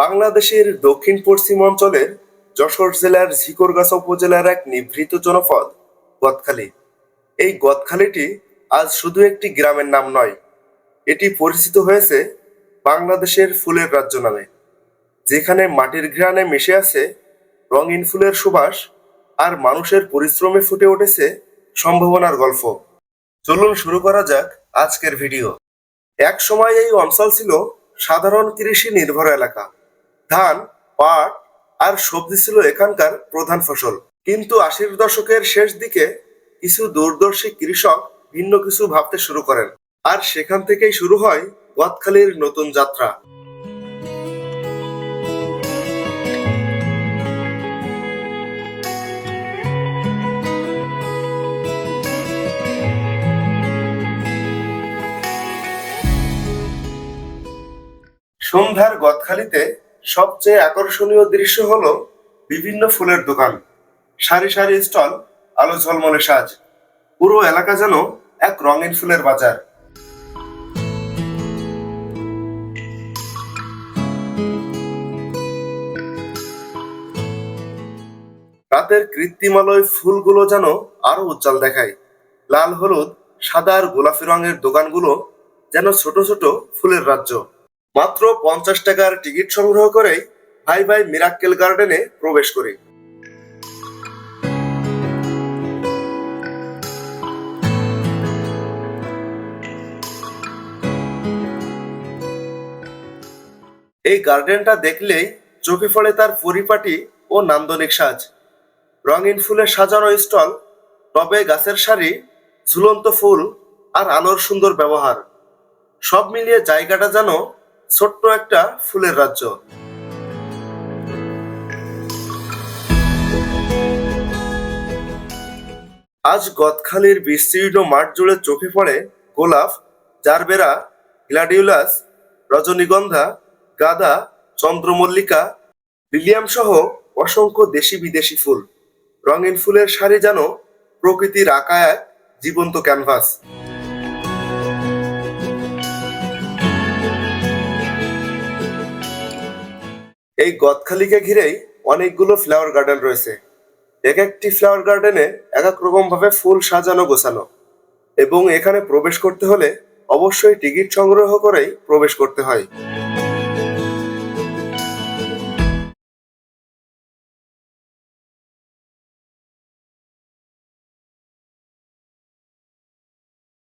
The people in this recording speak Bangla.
বাংলাদেশের দক্ষিণ পশ্চিম অঞ্চলের যশোর জেলার ঝিকরগাছা উপজেলার এক নিভৃত জনপদ গদখালি এই গদখালিটি আজ শুধু একটি গ্রামের নাম নয়, এটি পরিচিত হয়েছে বাংলাদেশের ফুলের রাজ্য নামে, যেখানে মাটির ঘ্রাণে মিশে আছে রঙিন ফুলের সুবাস আর মানুষের পরিশ্রমে ফুটে উঠেছে সম্ভাবনার গল্প। চলুন শুরু করা যাক আজকের ভিডিও। এক সময় এই অঞ্চল ছিল সাধারণ কৃষি নির্ভর এলাকা। ধান, পাট আর সবজি ছিল এখানকার প্রধান ফসল। কিন্তু আশির দশকের শেষ দিকে কিছু দূরদর্শী কৃষক ভিন্ন কিছু ভাবতে শুরু করেন। আর সেখান থেকেই শুরু হয় গদখালির নতুন যাত্রা। সন্ধ্যার গদখালিতে সবচেয়ে আকর্ষণীয় দৃশ্য হলো বিভিন্ন ফুলের দোকান। সারি সারি স্টল, আলো ঝলমলে সাজ। পুরো এলাকা যেন এক রঙিন ফুলের বাজার। রাতের কৃত্রিমালয় ফুলগুলো যেন আরও উজ্জ্বল দেখায়। লাল হলুদ, সাদা আর গোলাপি রঙের দোকানগুলো যেন ছোট ছোট ফুলের রাজ্য। মাত্র পঞ্চাশ টাকার টিকিট সংগ্রহ করে ভাই ভাই মিরাক্কেল গার্ডেনে প্রবেশ করি। এই গার্ডেনটা দেখলেই চোখে পড়ে তার পরিপাটি ও নান্দনিক সাজ। রঙিন ফুলে সাজানো স্টল, টবে গাছের সারি, ঝুলন্ত ফুল আর আলোর সুন্দর ব্যবহার। সব মিলিয়ে জায়গাটা যেন ছোট্ট একটা ফুলের রাজ্য। আজ গদখালির বিস্তীর্ণ মাঠ জুড়ে চোখে পড়ে গোলাপ, জারবেরা, গ্লাডিউলাস, রজনীগন্ধা, গাঁদা, চন্দ্রমল্লিকা লিলিয়াম সহ অসংখ্য দেশি বিদেশি ফুল। রঙিন ফুলের সারি যেন প্রকৃতির আঁকা এক জীবন্ত ক্যানভাস। এই গদখালিকে ঘিরেই অনেকগুলো ফ্লাওয়ার গার্ডেন রয়েছে। এক একটি ফ্লাওয়ার গার্ডেনে এক এক রকম ভাবে ফুল সাজানো, গোছানো এবং এখানে প্রবেশ করতে হলে অবশ্যই টিকিট সংগ্রহ করেই প্রবেশ করতে হয়।